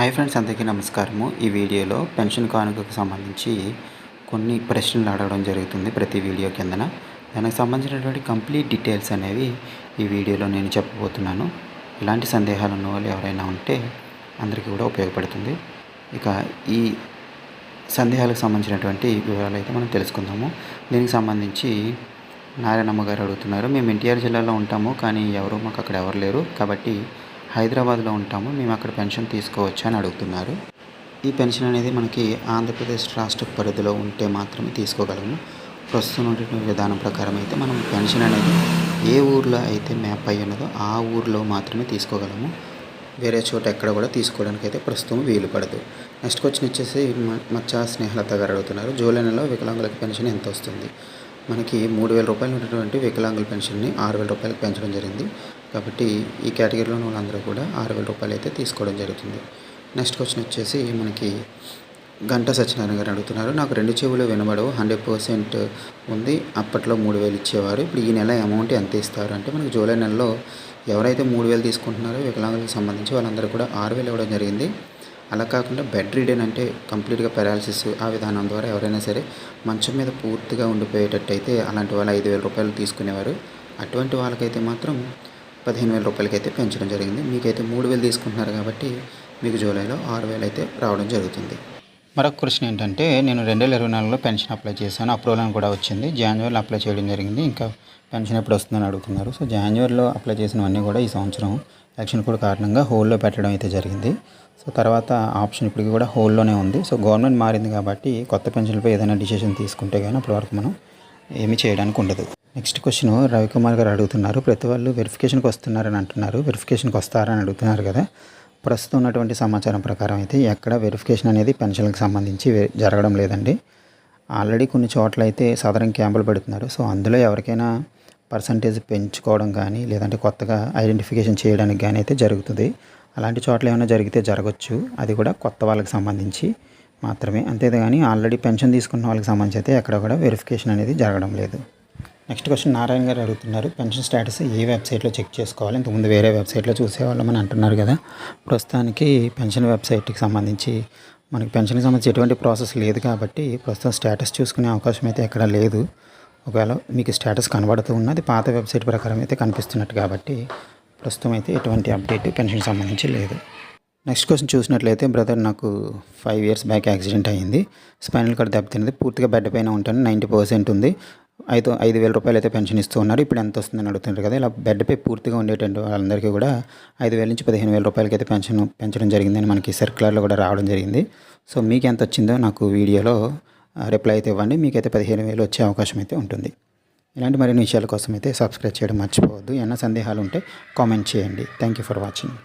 Hi friends అందరికీ నమస్కారము. ఈ వీడియోలో పెన్షన్ కానుకకు సంబంధించి కొన్ని ప్రశ్నలు అడగడం జరుగుతుంది ప్రతి వీడియో కిందన. దానికి సంబంధించినటువంటి కంప్లీట్ డీటెయిల్స్ అనేవి ఈ వీడియోలో నేను చెప్పబోతున్నాను. ఇలాంటి సందేహాలు ఉన్న వాళ్ళు ఎవరైనా ఉంటే అందరికీ కూడా ఉపయోగపడుతుంది. ఇక ఈ సందేహాలకు సంబంధించినటువంటి వివరాలు అయితే మనం తెలుసుకుందాము. దీనికి సంబంధించి నారాయణమ్మ గారు అడుగుతున్నారు మేము ఎన్టీఆర్ జిల్లాలో ఉంటాము కానీ ఎవరు మాకు అక్కడ ఎవరు లేరు. కాబట్టి హైదరాబాద్లో ఉంటాము. మేము అక్కడ పెన్షన్ తీసుకోవచ్చు అని అడుగుతున్నారు. ఈ పెన్షన్ అనేది మనకి ఆంధ్రప్రదేశ్ రాష్ట్ర పరిధిలో ఉంటే మాత్రమే తీసుకోగలము. ప్రస్తుతం ఉన్నటువంటి విధానం ప్రకారం అయితే మనం పెన్షన్ అనేది ఏ ఊర్లో అయితే మ్యాప్ అయ్యి ఉన్నదో ఆ ఊర్లో మాత్రమే తీసుకోగలము. వేరే చోట ఎక్కడ కూడా తీసుకోవడానికి అయితే ప్రస్తుతం వీలు పడదు. నెక్స్ట్ క్వశ్చన్ వచ్చేసి మ- మచ్చా స్నేహలత గారు అడుగుతున్నారు. జూలై నెలలో వికలాంగులకు పెన్షన్ ఎంత వస్తుంది? మనకి మూడు వేల రూపాయలు ఉన్నటువంటి వికలాంగుల పెన్షన్ని ఆరు వేల రూపాయలకు పెంచడం జరిగింది. కాబట్టి ఈ కేటగిరీలో ఉన్న వాళ్ళందరూ కూడా ఆరు వేల రూపాయలు అయితే తీసుకోవడం జరుగుతుంది. నెక్స్ట్ క్వశ్చన్ వచ్చేసి మనకి గంట సత్యనారాయణ గారు అడుగుతున్నారు. నాకు రెండు చెవులు వినబడవు. హండ్రెడ్ పర్సెంట్ ఉంది. అప్పట్లో మూడు వేలు ఇచ్చేవారు. ఇప్పుడు ఈ నెల అమౌంట్ ఎంత ఇస్తారు అంటే మనకి జూలై నెలలో ఎవరైతే మూడు వేలు తీసుకుంటున్నారో వికలాంగులకు సంబంధించి వాళ్ళందరూ కూడా ఆరు వేలు ఇవ్వడం జరిగింది. అలా కాకుండా బెడ్ రీడెన్ అంటే కంప్లీట్గా పెరాలసిస్ ఆ విధానం ద్వారా ఎవరైనా సరే మంచం మీద పూర్తిగా ఉండిపోయేటట్టయితే అలాంటి వాళ్ళు ఐదు వేల రూపాయలు తీసుకునేవారు. అటువంటి వాళ్ళకైతే మాత్రం పదిహేను వేల రూపాయలకైతే పెంచడం జరిగింది. మీకైతే మూడు వేలు తీసుకుంటున్నారు కాబట్టి మీకు జూలైలో ఆరు వేలు అయితే రావడం జరుగుతుంది. మరొక క్వశ్చన్ ఏంటంటే నేను రెండు వేల ఇరవై నాలుగులో పెన్షన్ అప్లై చేశాను. అప్రూవల్ అని కూడా వచ్చింది. జాన్యువరిలో అప్లై చేయడం జరిగింది. ఇంకా పెన్షన్ ఎప్పుడు వస్తుందని అడుగుతున్నారు. సో జాన్యువరిలో అప్లై చేసినవన్నీ కూడా ఈ సంవత్సరం ఎలక్షన్ కూడా కారణంగా హోల్లో పెట్టడం అయితే జరిగింది. సో తర్వాత ఆప్షన్ ఇప్పటికి కూడా హోల్లోనే ఉంది. సో గవర్నమెంట్ మారింది కాబట్టి కొత్త పెన్షన్లపై ఏదైనా డిసిషన్ తీసుకుంటే కానీ అప్పటి వరకు మనం ఏమీ చేయడానికి ఉండదు. నెక్స్ట్ క్వశ్చన్ రవికుమార్ గారు అడుగుతున్నారు. ప్రతి వాళ్ళు వెరిఫికేషన్కి వస్తున్నారని అంటున్నారు. వెరిఫికేషన్కి వస్తారని అడుగుతున్నారు కదా. ప్రస్తుతం ఉన్నటువంటి సమాచారం ప్రకారం అయితే ఎక్కడ వెరిఫికేషన్ అనేది పెన్షన్లకు సంబంధించి జరగడం లేదండి. ఆల్రెడీ కొన్ని చోట్ల అయితే సాధారణ క్యాంపులు పెడుతున్నారు. సో అందులో ఎవరికైనా పర్సంటేజ్ పెంచుకోవడం కానీ లేదంటే కొత్తగా ఐడెంటిఫికేషన్ చేయడానికి కానీ అయితే జరుగుతుంది. అలాంటి చోట్ల ఏమైనా జరిగితే జరగచ్చు. అది కూడా కొత్త వాళ్ళకి సంబంధించి మాత్రమే. అంతేగాని ఆల్రెడీ పెన్షన్ తీసుకున్న వాళ్ళకి సంబంధించి అయితే ఎక్కడ కూడా వెరిఫికేషన్ అనేది జరగడం లేదు. నెక్స్ట్ క్వశ్చన్ నారాయణ గారు అడుగుతున్నారు. పెన్షన్ స్టేటస్ ఏ వెబ్సైట్లో చెక్ చేసుకోవాలి? ఇంతకుముందు వేరే వెబ్సైట్లో చూసేవాళ్ళం అని అంటున్నారు కదా. ప్రస్తుతానికి పెన్షన్ వెబ్సైట్కి సంబంధించి మనకి పెన్షన్కి సంబంధించి ఎటువంటి ప్రాసెస్ లేదు కాబట్టి ప్రస్తుతం స్టేటస్ చూసుకునే అవకాశం అయితే ఎక్కడ లేదు. ఒకవేళ మీకు స్టేటస్ కనబడుతూ ఉన్నది పాత వెబ్సైట్ ప్రకారం అయితే కనిపిస్తున్నట్టు కాబట్టి ప్రస్తుతం అయితే ఎటువంటి అప్డేట్ పెన్షన్ సంబంధించి లేదు. నెక్స్ట్ క్వశ్చన్ చూసినట్లయితే బ్రదర్ నాకు ఫైవ్ ఇయర్స్ బ్యాక్ యాక్సిడెంట్ అయ్యింది. స్పైనల్ కార్డ్ దెబ్బతిన్నది పూర్తిగా బెడ్ పైన ఉంటాను నైంటీ పర్సెంట్ ఉంది. ఐదు ఐదు వేల రూపాయలు అయితే పెన్షన్ ఇస్తూ ఉన్నారు. ఇప్పుడు ఎంత వస్తుందని అడుగుతున్నారు కదా. ఇలా బెడ్పై పూర్తిగా ఉండేటువంటి వాళ్ళందరికీ కూడా ఐదు వేల నుంచి పదిహేను వేల రూపాయలకి అయితే పెన్షన్ పెంచడం జరిగిందని మనకి సర్క్యులర్లో కూడా రావడం జరిగింది. సో మీకు ఎంత వచ్చిందో నాకు వీడియోలో రిప్లై అయితే ఇవ్వండి. మీకైతే పదిహేను వేలు వచ్చే అవకాశం అయితే ఉంటుంది. ఇలాంటి మరిన్ని విషయాల కోసం అయితే సబ్స్క్రైబ్ చేయడం మర్చిపోవద్దు. ఏమైనా సందేహాలు ఉంటే కామెంట్ చేయండి. Thank you for watching